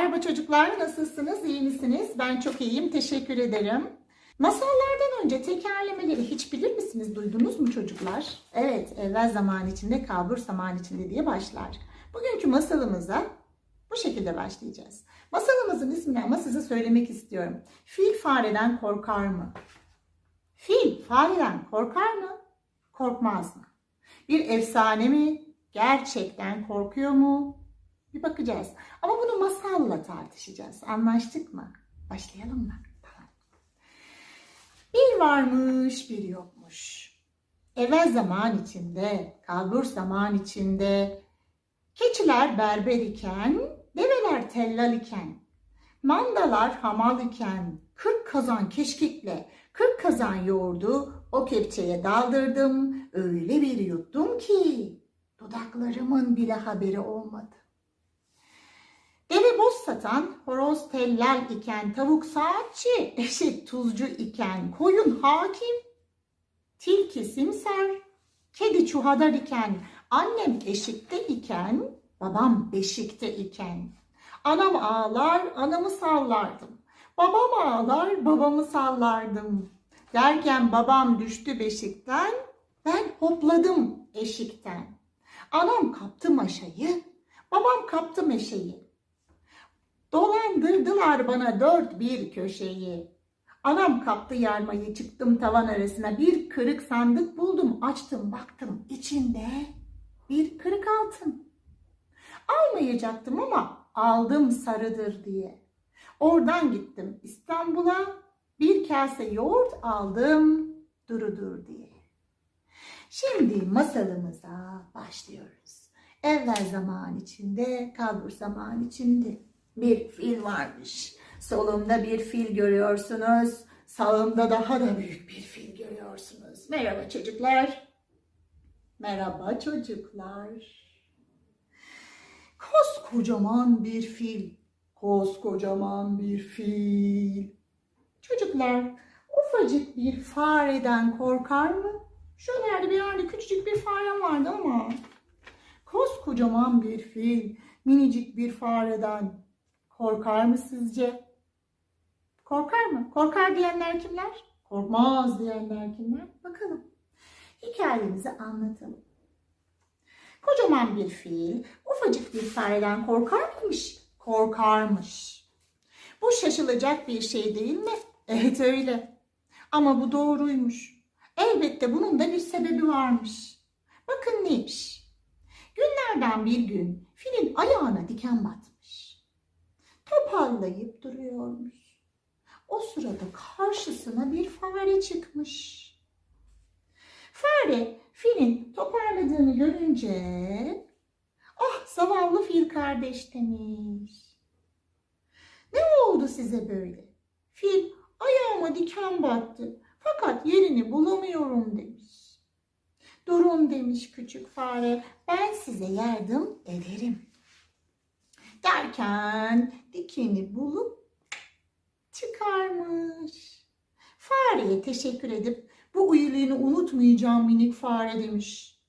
Merhaba çocuklar, nasılsınız? İyi misiniz? Ben çok iyiyim, teşekkür ederim. Masallardan önce tekerlemeleri hiç bilir misiniz? Duydunuz mu çocuklar? Evet, evvel zaman içinde, kalbur zaman içinde diye başlar. Bugünkü masalımıza bu şekilde başlayacağız. Masalımızın ismini ama size söylemek istiyorum. Fil fareden korkar mı? Fil fareden korkar mı? Korkmaz mı? Bir efsane mi? Gerçekten korkuyor mu? Bir bakacağız. Ama bunu masalla tartışacağız. Anlaştık mı? Başlayalım mı? Tamam. Bir varmış, bir yokmuş. Evvel zaman içinde, kalbur zaman içinde, keçiler berber iken, develer tellal iken, mandalar hamal iken, kırk kazan keşkekle, kırk kazan yoğurdu o kepçeye daldırdım, öyle bir yuttum ki dudaklarımın bile haberi olmadı. Deve boz satan, horoz tellal iken, tavuk saatçi, eşit tuzcu iken, koyun hakim, tilki simser, kedi çuhadar iken, annem eşikte iken, babam beşikte iken. Anam ağlar, anamı sallardım. Babam ağlar, babamı sallardım. Derken babam düştü beşikten, ben hopladım eşikten. Anam kaptı maşayı, babam kaptı meşeyi. Dolandırdılar bana dört bir köşeyi. Anam kaptı yarmayı çıktım tavan arasına bir kırık sandık buldum açtım baktım içinde bir kırık altın. Almayacaktım ama aldım sarıdır diye. Oradan gittim İstanbul'a bir kase yoğurt aldım durudur diye. Şimdi masalımıza başlıyoruz. Evvel zaman içinde, kalbur zaman içinde bir fil varmış. Solumda bir fil görüyorsunuz. Sağımda daha da büyük bir fil görüyorsunuz. Merhaba çocuklar. Merhaba çocuklar. Koskocaman bir fil. Koskocaman bir fil. Çocuklar, ufacık bir fareden korkar mı? Şöylerde bir yerde küçücük bir farem vardı ama koskocaman bir fil, minicik bir fareden korkar mı sizce? Korkar mı? Korkar diyenler kimler? Korkmaz diyenler kimler? Bakalım. Hikayemizi anlatalım. Kocaman bir fil, ufacık bir fareden korkar mıymış? Korkarmış. Bu şaşılacak bir şey değil mi? Evet öyle. Ama bu doğruymuş. Elbette bunun da bir sebebi varmış. Bakın neymiş? Günlerden bir gün filin ayağına diken batmış. Toparlayıp duruyormuş. O sırada karşısına bir fare çıkmış. Fare filin toparladığını görünce ah zavallı fil kardeş demiş. Ne oldu size böyle? Fil ayağıma diken battı fakat yerini bulamıyorum demiş. Durun demiş küçük fare ben size yardım ederim. Derken dikeni bulup çıkarmış. Fareye teşekkür edip bu iyiliğini unutmayacağım minik fare demiş.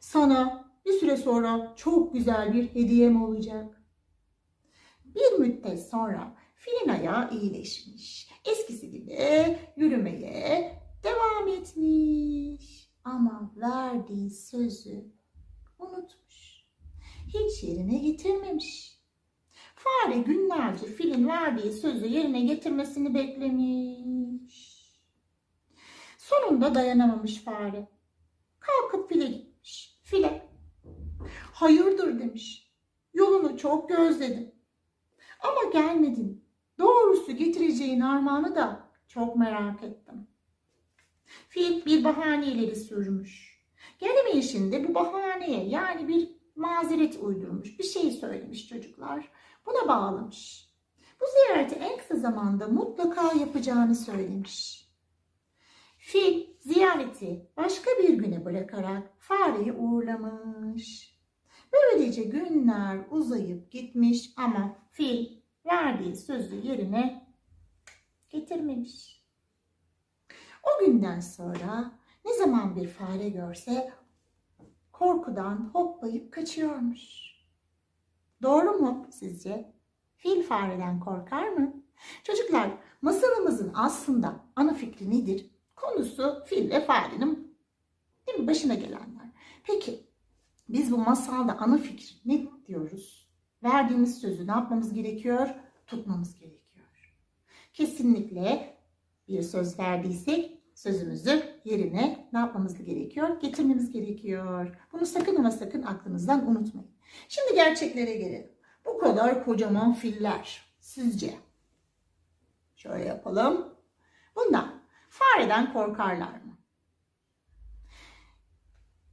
Sana bir süre sonra çok güzel bir hediyem olacak. Bir müddet sonra filin ayağı iyileşmiş. Eskisi gibi yürümeye devam etmiş. Ama verdiği sözü unutmuş. Hiç yerine getirmemiş. Fare günlerce filin verdiği sözü yerine getirmesini beklemiş. Sonunda dayanamamış fare. Kalkıp file gitmiş. File. Hayırdır demiş. Yolunu çok gözledim. Ama gelmedin. Doğrusu getireceğin armağanı da çok merak ettim. Fil bir bahane ileri sürmüş. Gelemeyişinde bu bahaneye yani bir mazeret uydurmuş. Bir şey söylemiş çocuklar. Buna bağlamış. Bu ziyareti en kısa zamanda mutlaka yapacağını söylemiş. Fil ziyareti başka bir güne bırakarak fareyi uğurlamış. Böylece günler uzayıp gitmiş ama fil verdiği sözü yerine getirmemiş. O günden sonra ne zaman bir fare görse korkudan hoplayıp kaçıyormuş. Doğru mu sizce? Fil fareden korkar mı? Çocuklar masalımızın aslında ana fikri nedir? Konusu fil ve farenin değil mi, başına gelenler. Peki biz bu masalda ana fikir ne diyoruz? Verdiğimiz sözü ne yapmamız gerekiyor? Tutmamız gerekiyor. Kesinlikle bir söz verdiysek sözümüzü yerine ne yapmamız gerekiyor? Getirmemiz gerekiyor. Bunu sakın ama sakın aklınızdan unutmayın. Şimdi gerçeklere gelelim. Bu kadar kocaman filler sizce? Şöyle yapalım. Bundan fareden korkarlar mı?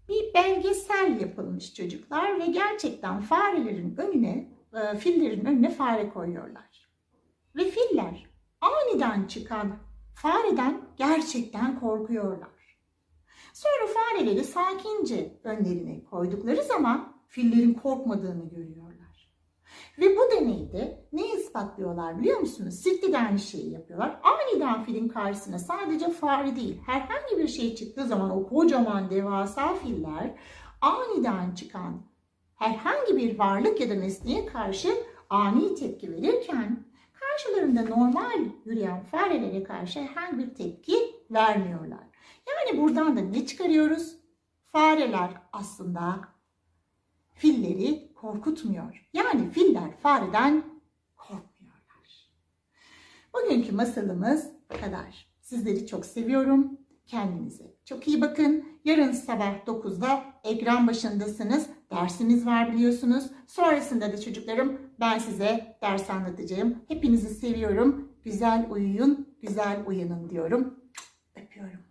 Bir belgesel yapılmış çocuklar ve gerçekten farelerin önüne, e, fillerin önüne fare koyuyorlar. Ve filler aniden çıkan fareden gerçekten korkuyorlar. Sonra fareleri sakince önlerine koydukları zaman fillerin korkmadığını görüyorlar. Ve bu deneyde ne ispatlıyorlar biliyor musunuz? Sirkte de aynı şeyi yapıyorlar. Aniden filin karşısına sadece fare değil herhangi bir şey çıktığı zaman o kocaman devasa filler aniden çıkan herhangi bir varlık ya da nesneye karşı ani tepki verirken karşılarında normal yürüyen farelere karşı herhangi bir tepki vermiyorlar. Yani buradan da ne çıkarıyoruz? Fareler aslında filleri korkutmuyor. Yani filler fareden korkmuyorlar. Bugünkü masalımız bu kadar. Sizleri çok seviyorum. Kendinize çok iyi bakın. Yarın sabah 9'da ekran başındasınız. Dersiniz var biliyorsunuz. Sonrasında da çocuklarım ben size ders anlatacağım. Hepinizi seviyorum. Güzel uyuyun, güzel uyanın diyorum. Öpüyorum.